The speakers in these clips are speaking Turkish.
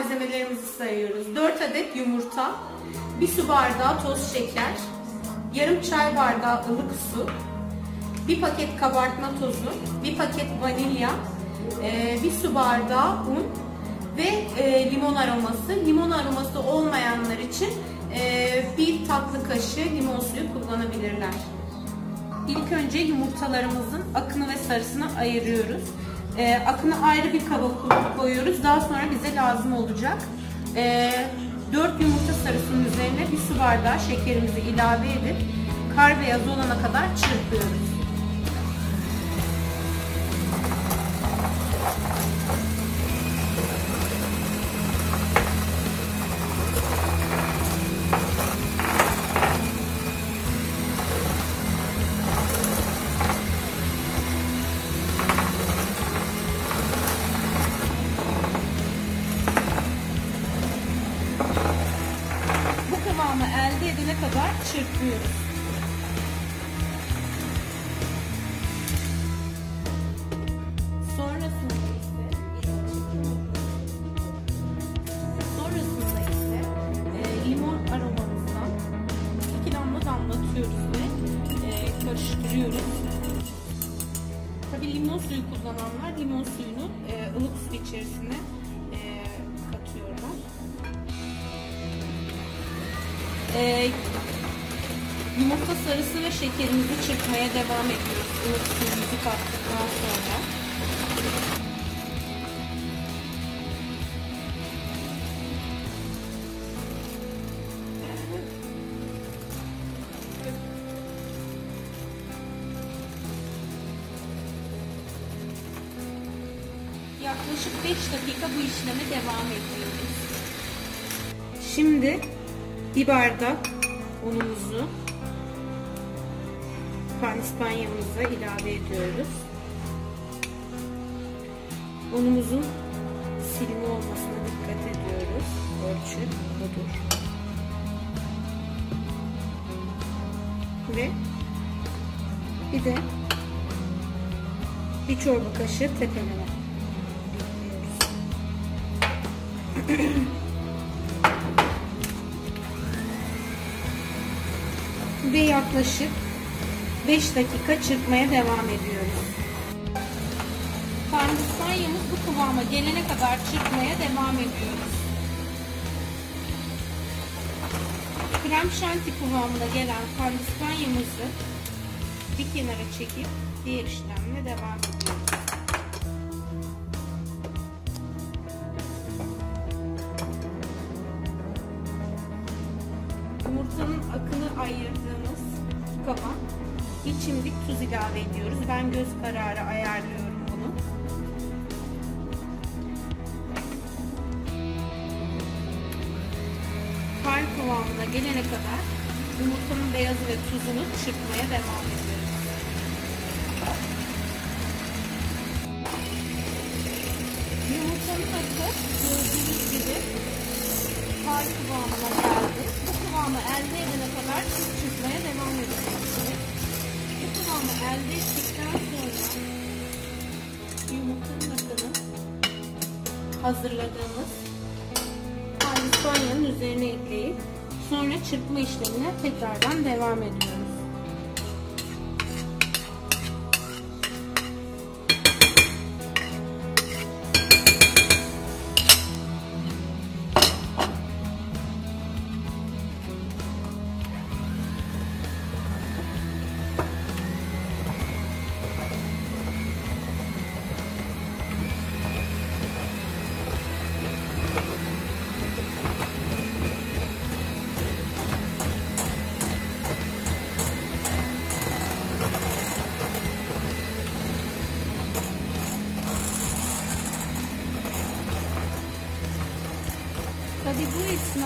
malzemelerimizi sayıyoruz. 4 adet yumurta, 1 su bardağı toz şeker, yarım çay bardağı ılık su, 1 paket kabartma tozu, 1 paket vanilya, 1 su bardağı un ve e, limon aroması. Limon aroması olmayanlar için e, bir tatlı kaşığı limon suyu kullanabilirler. İlk önce yumurtalarımızın akını ve sarısını ayırıyoruz. E, akını ayrı bir kaba koyuyoruz. Daha sonra bize lazım olacak. E, 4 yumurta sarısının üzerine bir su bardağı şekerimizi ilave edip kar beyaz olana kadar çırpıyoruz. Edene kadar çırpıyoruz. Sonrasında ise e, limon aromamızdan iki damla damlatıyoruz ve e, karıştırıyoruz. Tabi limon suyu kullananlar limon suyunu e, ılık su içerisine e, katıyorlar. Ee, yumurta sarısı ve şekerimizi çırpmaya devam ediyoruz. Suyumuzu kattıktan sonra. Yaklaşık 5 dakika bu işleme devam ediyoruz. Şimdi bir bardak unumuzu panispanyamıza ilave ediyoruz. Unumuzun silme olmasına dikkat ediyoruz. Ölçü budur. Ve bir de bir çorba kaşığı tepeleme ekliyoruz. Ve yaklaşık 5 dakika çırpmaya devam ediyoruz. Pandispanyamız bu kıvama gelene kadar çırpmaya devam ediyoruz. Krem şanti kıvamına gelen pandispanyamızı bir kenara çekip diğer işlemle devam ediyoruz. Bir çimdik tuz ilave ediyoruz. Ben göz kararı ayarlıyorum bunu. Kar kıvamına gelene kadar yumurtanın beyazı ve tuzunu çırpmaya devam ediyoruz. Yumurtanın akı gördüğünüz gibi kar kıvamına geldi. Bu kıvamı elde edene kadar çırpmaya devam ediyoruz. Bu kıvamı elde ettikten sonra yumurtanın akını hazırladığımız pandispanya'nın üzerine ekleyip sonra çırpma işlemine tekrardan devam ediyoruz.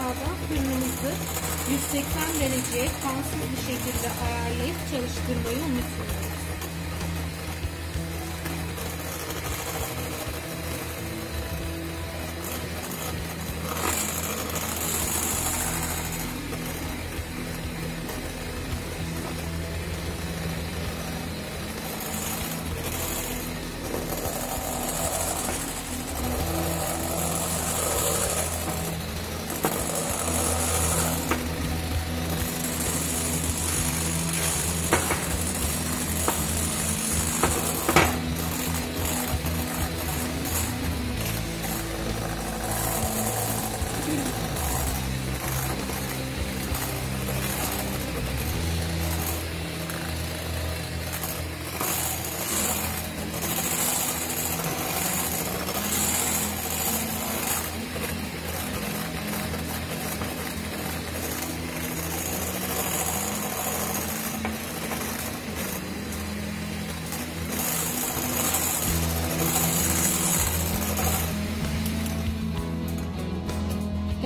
Esnada fırınımızı 180 dereceye kansız bir şekilde ayarlayıp çalıştırmayı unutmuyoruz.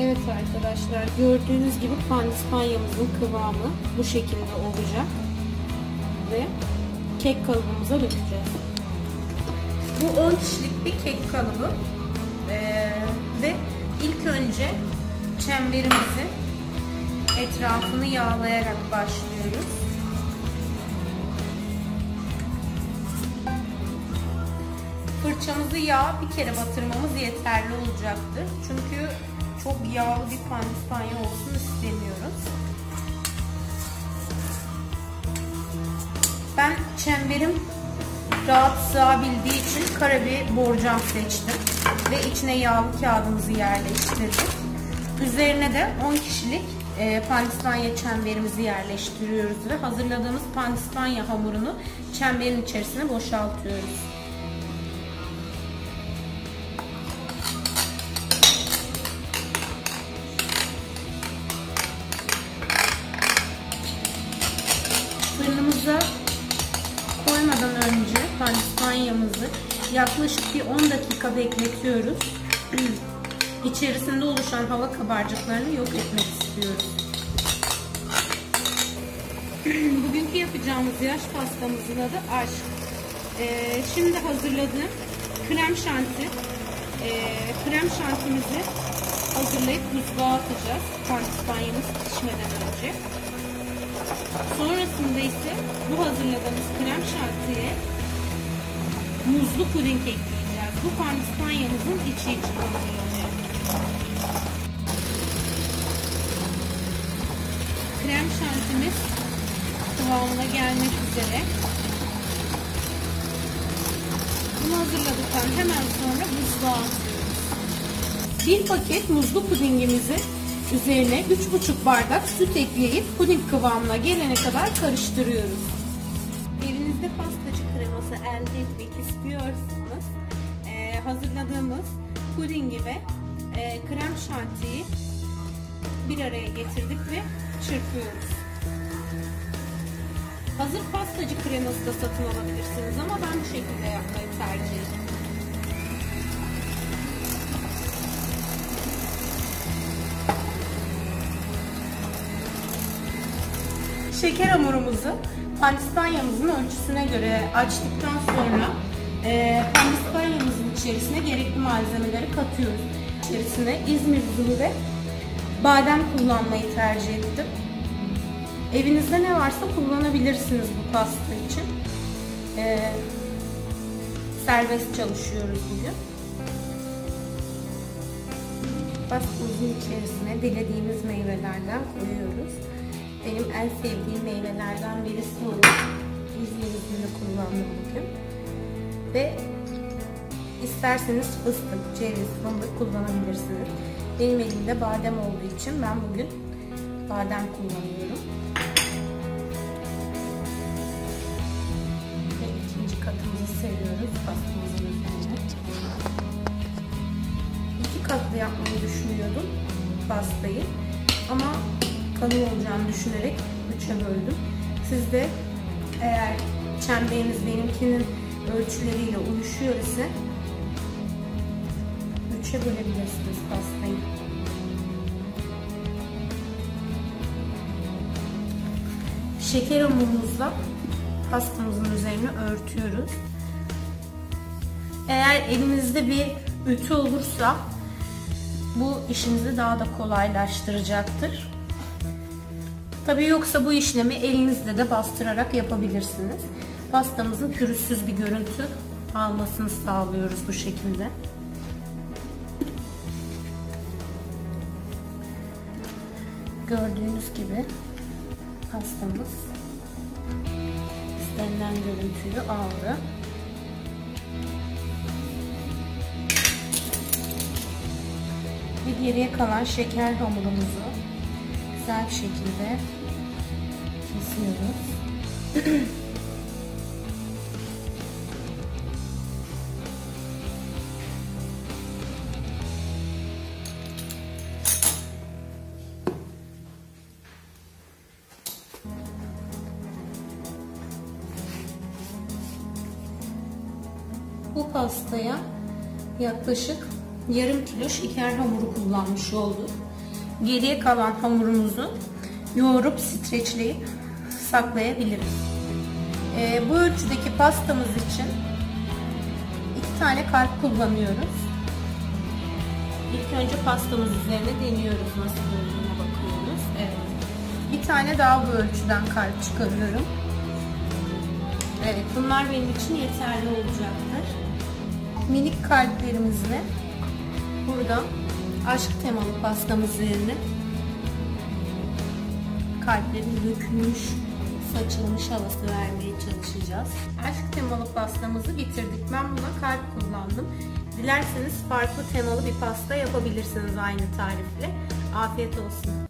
Evet arkadaşlar gördüğünüz gibi pandispanyamızın kıvamı bu şekilde olacak. Ve kek kalıbımıza dökeceğiz. Bu 10 kişilik bir kek kalıbı. Ee, ve ilk önce çemberimizi etrafını yağlayarak başlıyoruz. Fırçamızı yağ bir kere batırmamız yeterli olacaktır. Çünkü çok yağlı bir pandispanya olsun istemiyoruz. Ben çemberim rahat sığabildiği için kara bir borcam seçtim. Ve içine yağlı kağıdımızı yerleştirdik. Üzerine de 10 kişilik e, pandispanya çemberimizi yerleştiriyoruz ve hazırladığımız pandispanya hamurunu çemberin içerisine boşaltıyoruz. Pandispanyamızı yaklaşık bir 10 dakika bekletiyoruz. İçerisinde oluşan hava kabarcıklarını yok etmek istiyoruz. Bugünkü yapacağımız yaş pastamızın adı aşk. Ee, şimdi hazırladığım krem şanti. Ee, krem şantimizi hazırlayıp buzluğa atacağız. Pandispanyamız pişmeden önce. Sonrasında ise bu hazırladığımız krem şantiye muzlu puding ekleyeceğiz. Bu pandispanyamızın içi için hazırlanıyor. Krem şantimiz kıvamına gelmek üzere. Bunu hazırladıktan hemen sonra buzluğa atıyoruz. Bir paket muzlu pudingimizi üzerine 3,5 bardak süt ekleyip puding kıvamına gelene kadar karıştırıyoruz. Evinizde pastacı kreması elde etmek hazırladığımız pudingi ve e, krem şantiyi bir araya getirdik ve çırpıyoruz. Hazır pastacı kreması da satın alabilirsiniz ama ben bu şekilde yapmayı tercih ediyorum. Şeker hamurumuzu pandispanyamızın ölçüsüne göre açtıktan sonra e, pandispanyamızın içerisine gerekli malzemeleri katıyoruz. İçerisine İzmir zulu ve badem kullanmayı tercih ettim. Evinizde ne varsa kullanabilirsiniz bu pasta için. E, serbest çalışıyoruz bugün. Pastamızın içerisine dilediğimiz meyvelerden koyuyoruz. Benim en sevdiğim meyvelerden birisi olan İzmir üzümünü kullandım bugün. Ve isterseniz fıstık, ceviz, fındık kullanabilirsiniz. Benim elimde badem olduğu için ben bugün badem kullanıyorum. Ve ikinci katımızı seriyoruz pastamızın üzerine. İki katlı yapmayı düşünüyordum pastayı. Ama kalın olacağını düşünerek üçe böldüm. Siz de eğer çemberiniz benimkinin ölçüleriyle uyuşuyor ise üçe bölebilirsiniz pastayı. Şeker hamurumuzla pastamızın üzerine örtüyoruz. Eğer elinizde bir ütü olursa bu işinizi daha da kolaylaştıracaktır. Tabi yoksa bu işlemi elinizle de bastırarak yapabilirsiniz. Pastamızın pürüzsüz bir görüntü almasını sağlıyoruz bu şekilde. Gördüğünüz gibi pastamız istenilen görüntüyü aldı. Ve geriye kalan şeker hamurumuzu güzel bir şekilde kesiyoruz. Pastaya yaklaşık yarım kilo şeker hamuru kullanmış olduk. geriye kalan hamurumuzu yoğurup streçleyip saklayabiliriz. Ee, bu ölçüdeki pastamız için iki tane kalp kullanıyoruz. İlk önce pastamız üzerine deniyoruz nasıl olduğuna bakıyoruz. Evet. Bir tane daha bu ölçüden kalp çıkarıyorum. Evet bunlar benim için yeterli olacaktır. Minik kalplerimizle burada aşk temalı pastamız üzerine kalplerin dökülmüş, saçılmış havası vermeye çalışacağız. Aşk temalı pastamızı bitirdik. Ben buna kalp kullandım. Dilerseniz farklı temalı bir pasta yapabilirsiniz aynı tarifle. Afiyet olsun.